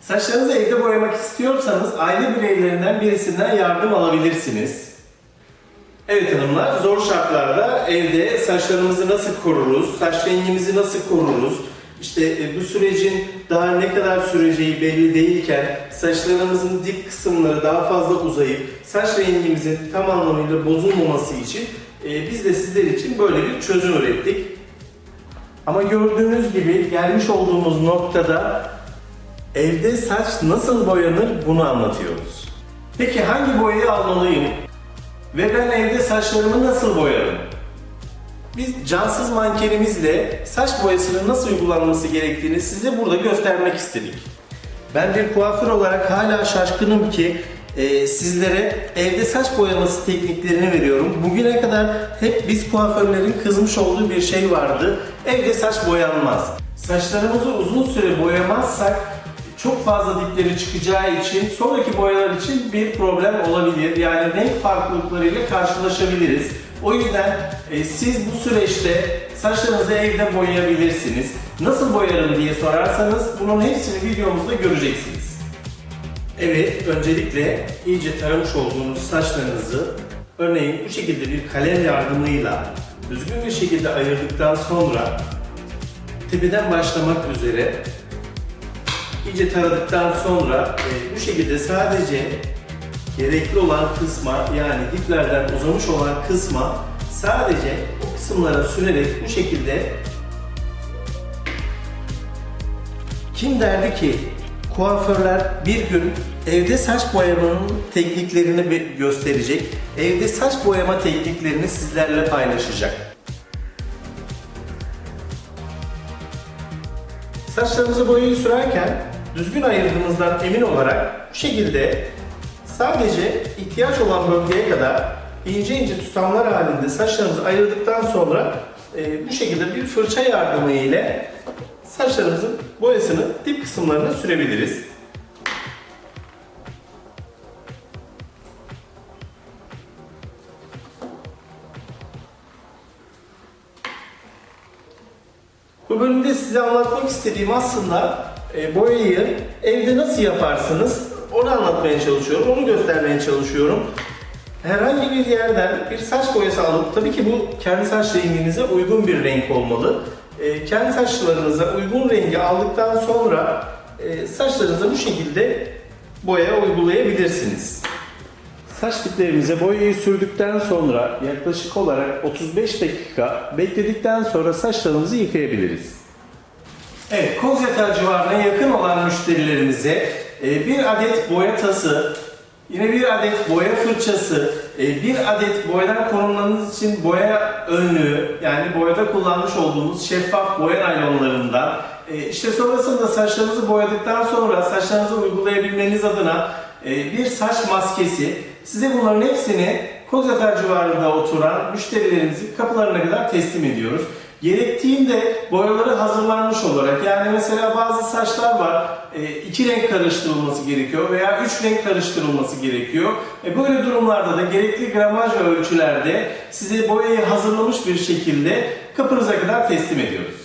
Saçlarınızı evde boyamak istiyorsanız aile bireylerinden birisinden yardım alabilirsiniz. Evet hanımlar, zor şartlarda evde saçlarımızı nasıl koruruz, saç rengimizi nasıl koruruz, işte e, bu sürecin daha ne kadar süreceği belli değilken saçlarımızın dip kısımları daha fazla uzayıp saç rengimizin tam anlamıyla bozulmaması için e, biz de sizler için böyle bir çözüm ürettik. Ama gördüğünüz gibi gelmiş olduğumuz noktada evde saç nasıl boyanır bunu anlatıyoruz. Peki hangi boyayı almalıyım? Ve ben evde saçlarımı nasıl boyarım? Biz cansız mankenimizle saç boyasının nasıl uygulanması gerektiğini size burada göstermek istedik. Ben bir kuaför olarak hala şaşkınım ki e, sizlere evde saç boyaması tekniklerini veriyorum. Bugüne kadar hep biz kuaförlerin kızmış olduğu bir şey vardı. Evde saç boyanmaz. Saçlarımızı uzun süre boyamazsak çok fazla dipleri çıkacağı için sonraki boyalar için bir problem olabilir. Yani renk farklılıklarıyla karşılaşabiliriz. O yüzden e, siz bu süreçte saçlarınızı evde boyayabilirsiniz. Nasıl boyarım diye sorarsanız bunun hepsini videomuzda göreceksiniz. Evet, öncelikle iyice taramış olduğunuz saçlarınızı örneğin bu şekilde bir kalem yardımıyla düzgün bir şekilde ayırdıktan sonra tepeden başlamak üzere iyice taradıktan sonra e, bu şekilde sadece gerekli olan kısma yani diplerden uzamış olan kısma sadece o kısımlara sürerek bu şekilde kim derdi ki kuaförler bir gün evde saç boyamanın tekniklerini gösterecek, evde saç boyama tekniklerini sizlerle paylaşacak. Saçlarımıza boyayı sürerken düzgün ayırdığımızdan emin olarak bu şekilde sadece ihtiyaç olan bölgeye kadar ince ince tutamlar halinde saçlarımızı ayırdıktan sonra e, bu şekilde bir fırça yardımı ile saçlarımızın boyasını dip kısımlarına sürebiliriz. Bu bölümde size anlatmak istediğim aslında e, boyayı evde nasıl yaparsınız onu anlatmaya çalışıyorum, onu göstermeye çalışıyorum. Herhangi bir yerden bir saç boyası alıp, tabii ki bu kendi saç renginize uygun bir renk olmalı. E, kendi saçlarınıza uygun rengi aldıktan sonra e, saçlarınıza bu şekilde boya uygulayabilirsiniz. Saç diplerimize boyayı sürdükten sonra yaklaşık olarak 35 dakika bekledikten sonra saçlarımızı yıkayabiliriz. Evet, Kozyatağı civarına yakın olan müşterilerimize e, bir adet boya tası, yine bir adet boya fırçası, e, bir adet boyadan korunmanız için boya önlüğü, yani boyada kullanmış olduğumuz şeffaf boya naylonlarından, e, işte sonrasında saçlarınızı boyadıktan sonra saçlarınızı uygulayabilmeniz adına bir saç maskesi, size bunların hepsini Kozyatağı civarında oturan müşterilerimizin kapılarına kadar teslim ediyoruz. Gerektiğinde boyaları hazırlanmış olarak yani mesela bazı saçlar var e, iki renk karıştırılması gerekiyor veya üç renk karıştırılması gerekiyor. E, böyle durumlarda da gerekli gramaj ve ölçülerde size boyayı hazırlamış bir şekilde kapınıza kadar teslim ediyoruz.